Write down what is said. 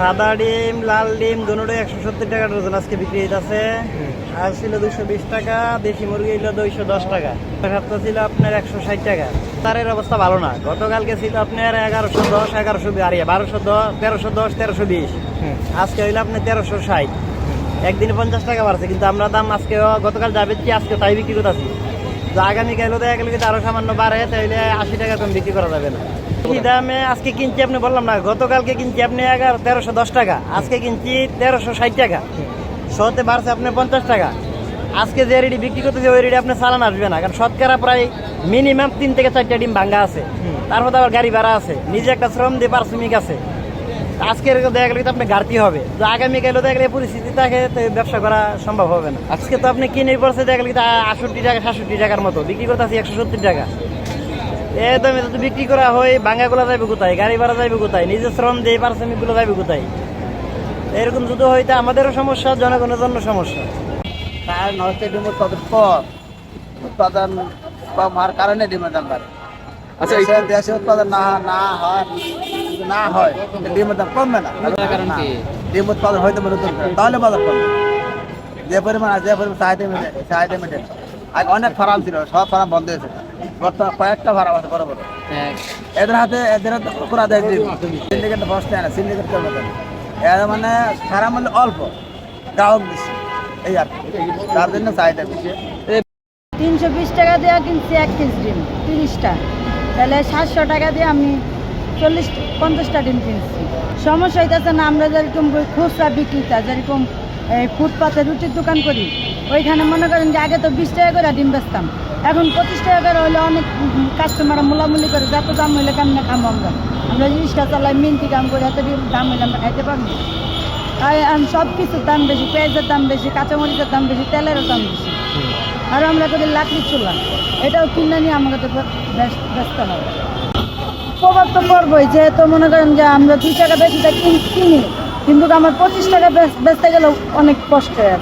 সাদা ডিম লাল ডিম দুটোই একশো সত্তর টাকা ডজন আজকে বিক্রি হইতাছে। আর ছিল দুশো বিশ টাকা দেশি মুরগি ছিল দুইশো দশ টাকা। সপ্তাহ ছিল আপনার একশো ষাট টাকা। তারের অবস্থা ভালো না। গতকালকে ছিল আপনার এগারোশো দশ এগারোশো আর বারোশো দশ তেরোশো দশ তেরোশো বিশ। আজকে হইল আপনার তেরোশো ষাট। একদিনে পঞ্চাশ টাকা বাড়ছে কিন্তু আমরা দাম আজকে গতকাল যা বেচছি আজকে তাই বিক্রি করতেছি। তো আগামীকালও দেখা গেলে যদি আরও সামান্য বাড়ে তাহলে আশি টাকা কম বিক্রি করা যাবে না। কি দামে আজকে কিনছি আপনি বললাম না, গতকালকে কিনছি আপনি এগারো, তেরোশো দশ টাকা। আজকে কিনছি তেরোশো ষাট টাকা। শোতে বাড়ছে আপনার পঞ্চাশ টাকা। আজকে যে রেডি বিক্রি করতেছে, ওই রেডি আপনার চালান আসবে না। কারণ শতকরা প্রায় মিনিমাম তিন থেকে চারটা ডিম ভাঙ্গা আছে। তার মধ্যে আবার গাড়ি ভাড়া আছে। নিজে একটা শ্রম দিয়ে পারিশ্রমিক আছে। আজকের দেখা গেলে আপনি ঘাটতি হবে। তো আগামীকালও দেখা গেলে পরিস্থিতি থাকে তো ব্যবসা করা সম্ভব হবে না। আজকে তো আপনি কিনে পড়ছে দেখা গেলে আটষট্টি টাকা, সাতষট্টি টাকার মতো। বিক্রি করতে আছি একশো সত্তর টাকা। এ দামে যদি বিক্রি করা হয় ভাঙ্গাগুলো যাইবে কোথায়? গাড়ি ভাড়া যাইবে কোথায়? নিজের শ্রম দিয়ে পারিশ্রমিকগুলো যাইবে কোথায়? এরকম যদি হইতে আমাদেরও সমস্যা জনগণের জন্য সমস্যা। কারণ হচ্ছে ডিম উৎপাদন কম উৎপাদন কম হওয়ার কারণে ডিমের দাম বাড়ে আচ্ছা, দেশে উৎপাদন না না হয় না হয় ডিমের দাম কমবে না। ডিম উৎপাদন হইতে পারে তাহলে বাজার কমবে। যে পরিমাণ আছে, যে পরিমাণ চাহিদা মেটে চাহিদা মেটে। আগে অনেক ফার্ম ছিল সব ফার্ম বন্ধ হয়েছে। বর্তমানে কয়েকটা ফার্ম আছে বড় বড় এদের হাতে এদের হাতে পুরা দেয় সিন্ডিকেট বসতে না সিন্ডিকেট করবে না মানে হলে অল্প। গ্রাহক বেশি। এই আর তার জন্য চাহিদা বেশি। তিনশো বিশ টাকা দিয়ে কিনছি এক কেজি ডিম তিরিশটা। তাহলে সাতশো টাকা দিয়ে আমি চল্লিশ পঞ্চাশটা ডিম কিনছি। সমস্যা হইতেছে না আমরা যেরকম খুচরা বিক্রিতা যেরকম এই ফুটপাতে রুটির দোকান করি ওইখানে মনে করেন যে আগে তো বিশ টাকা করে ডিম বেচতাম। এখন পঁচিশ টাকা করে হলে অনেক কাস্টমার মোলামুলি করে যত দাম হইলে কেমনে খাব আমরা? আমরা জিনিসটা চালাই মিনতি কাম করি এত দাম হইলে আমরা খাইতে পারব আর এখন সব কিছুর দাম বেশি পেঁয়াজের দাম বেশি কাঁচামরিচের দাম বেশি তেলেরও দাম বেশি। আর আমরা করি লাকড়ি চুলা। এটাও কিনে নিয়ে আমাকে তো বেচতে হবে প্রভাব তো পড়বই যেহেতু মনে করেন যে আমরা দুই টাকা বেশি কিনি কিন্তু আমার পঁচিশ টাকা বেচ- বেচতে গেলেও অনেক কষ্ট হয়।